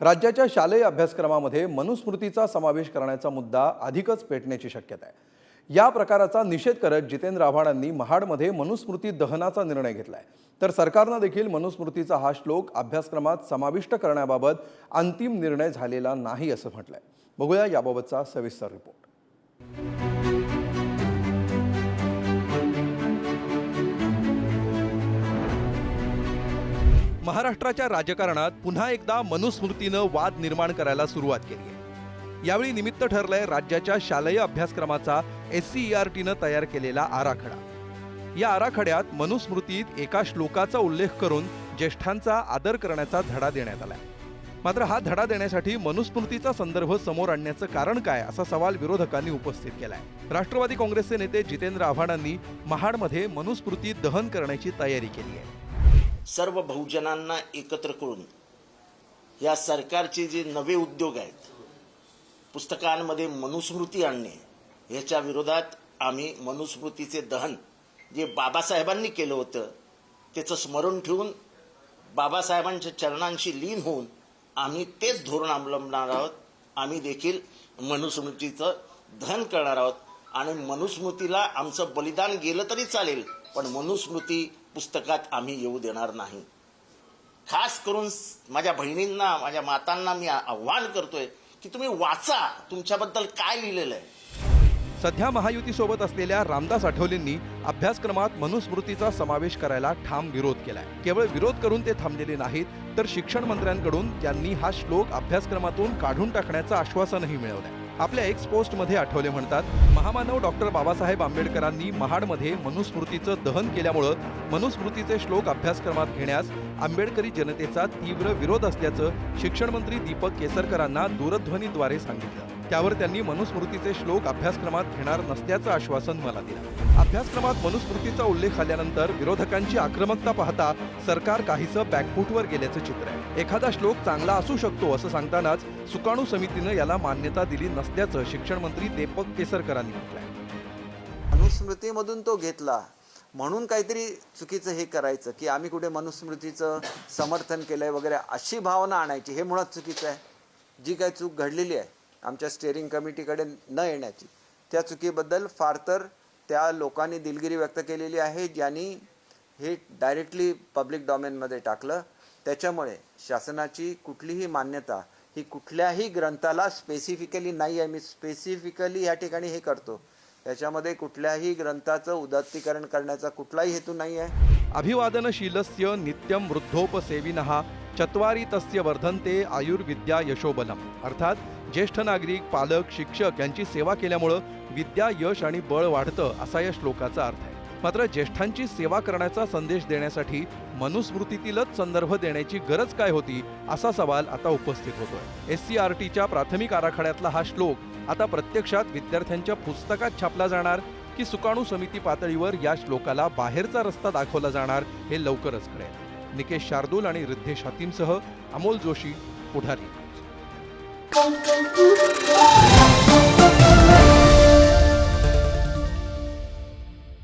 राज्याच्या शालेय अभ्यासक्रमामध्ये मनुस्मृतीचा समावेश करण्याचा मुद्दा अधिकच पेटण्याची शक्यता आहे. या प्रकाराचा निषेध करत जितेंद्र आव्हाडांनी महाडमध्ये मनुस्मृती दहनाचा निर्णय घेतलाय. तर सरकारनं देखील मनुस्मृतीचा हा श्लोक अभ्यासक्रमात समाविष्ट करण्याबाबत अंतिम निर्णय झालेला नाही असं म्हटलंय. बघूया याबाबतचा सविस्तर रिपोर्ट महाराष्ट्राच्या राजकारणात पुन्हा एकदा मनुस्मृतीनं वाद निर्माण करायला सुरुवात केली आहे यावेळी निमित्त ठरलंय राज्याच्या शालेय अभ्यासक्रमाचा एस सी ई आर टीनं तयार केलेला आराखडा. या आराखड्यात मनुस्मृतीत एका श्लोकाचा उल्लेख करून ज्येष्ठांचा आदर करण्याचा धडा देण्यात आला मात्र हा धडा देण्यासाठी मनुस्मृतीचा संदर्भ समोर आणण्याचं कारण काय असा सवाल विरोधकांनी उपस्थित केलाय. राष्ट्रवादी काँग्रेसचे नेते जितेंद्र आव्हाडांनी महाडमध्ये मनुस्मृती दहन करण्याची तयारी केली आहे सर्व बहुजनांना एकत्र करून या सरकारचे जे नवे उद्योग आहेत पुस्तकांमध्ये मनुस्मृती आणणे ह्याच्या विरोधात आम्ही मनुस्मृतीचे दहन जे बाबासाहेबांनी केलं होतं त्याचं स्मरण ठेवून बाबासाहेबांच्या चरणांशी लीन होऊन आम्ही तेच धोरण अवलंबणार आहोत. आम्ही देखील मनुस्मृतीचं दहन करणार आहोत. आणि मनुस्मृतीला आमचं बलिदान गेलं तरी चालेल पण मनुस्मृती पुस्तकात आम्ही येऊ देणार नाही. खास करून माझ्या बहिणींना माझ्या मातांना मी आव्हान करतोय की तुम्ही वाचा तुमच्याबद्दल काय लिहिलेलं आहे? सध्या महायुतीसोबत असलेल्या रामदास आठवलेंनी अभ्यासक्रमात मनुस्मृतीचा समावेश करायला ठाम विरोध केलाय. केवळ विरोध करून ते थांबलेले नाहीत तर शिक्षण मंत्र्यांकडून त्यांनी हा श्लोक अभ्यासक्रमातून काढून टाकण्याचं आश्वासनही मिळवलंय. आपल्या एक्स पोस्टमध्ये आठवले म्हणतात महामानव डॉक्टर बाबासाहेब आंबेडकरांनी महाडमध्ये मनुस्मृतीचं दहन केल्यामुळं मनुस्मृतीचे श्लोक अभ्यासक्रमात घेण्यास आंबेडकरी जनतेचा तीव्र विरोध असल्याचं शिक्षणमंत्री दीपक केसरकरांना दूरध्वनीद्वारे सांगितलं. त्यावर त्यांनी मनुस्मृतीचे श्लोक अभ्यासक्रमात घेणार नसल्याचं आश्वासन मला दिलं. अभ्यासक्रमात मनुस्मृतीचा उल्लेख आल्यानंतर विरोधकांची आक्रमकता पाहता सरकार काहीसं बॅकफूटवर गेल्याचं चित्र आहे. एखादा श्लोक चांगला असू शकतो असं सांगतानाच सुकाणू समितीनं याला मान्यता दिली नसल्याचं शिक्षण मंत्री दीपक केसरकरांनी म्हटलंय. मनुस्मृतीमधून तो घेतला. म्हणून काहीतरी चुकीचं हे करायचं की आम्ही कुठे मनुस्मृतीचं समर्थन केलंय वगैरे अशी भावना आणायची हे मुळात चुकीचं आहे. जी काही चूक घडलेली आहे आमच्या स्टेअरिंग कमिटीकडे न येण्याची. त्या चुकीबद्दल फार तर त्या लोकांनी दिलगिरी व्यक्त केलेली आहे ज्यांनी हे डायरेक्टली पब्लिक डॉमेनमध्ये टाकलं. त्याच्यामुळे शासनाची कुठलीही मान्यता ही कुठल्याही ग्रंथाला स्पेसिफिकली नाही आहे. मी स्पेसिफिकली या ठिकाणी हे करतो. त्याच्यामध्ये कुठल्याही ग्रंथाचं उदात्तीकरण करण्याचा कुठलाही हेतू नाही आहे. अभिवादनशीलस्य नित्यम वृद्धोपसेविन चत्वारी तस्य वर्धन्ते आयुर्विद्या यशोबलम. अर्थात ज्येष्ठ नागरिक पालक शिक्षक यांची सेवा केल्यामुळं विद्या यश आणि बळ वाढतं असा या श्लोकाचा अर्थ आहे. मात्र ज्येष्ठांची सेवा करण्याचा संदेश देण्यासाठी मनुस्मृतीतीलच संदर्भ देण्याची गरज काय होती असा सवाल आता उपस्थित होतोय. एस सी आर टीच्या प्राथमिक आराखड्यातला हा श्लोक आता प्रत्यक्षात विद्यार्थ्यांच्या पुस्तकात छापला जाणार की सुकाणू समिती पातळीवर या श्लोकाला बाहेरचा रस्ता दाखवला जाणार हे लवकरच कळेल. निकेश शार्दूल आणि रिद्धेश हातीमसह अमोल जोशी पुढारी. Thank you.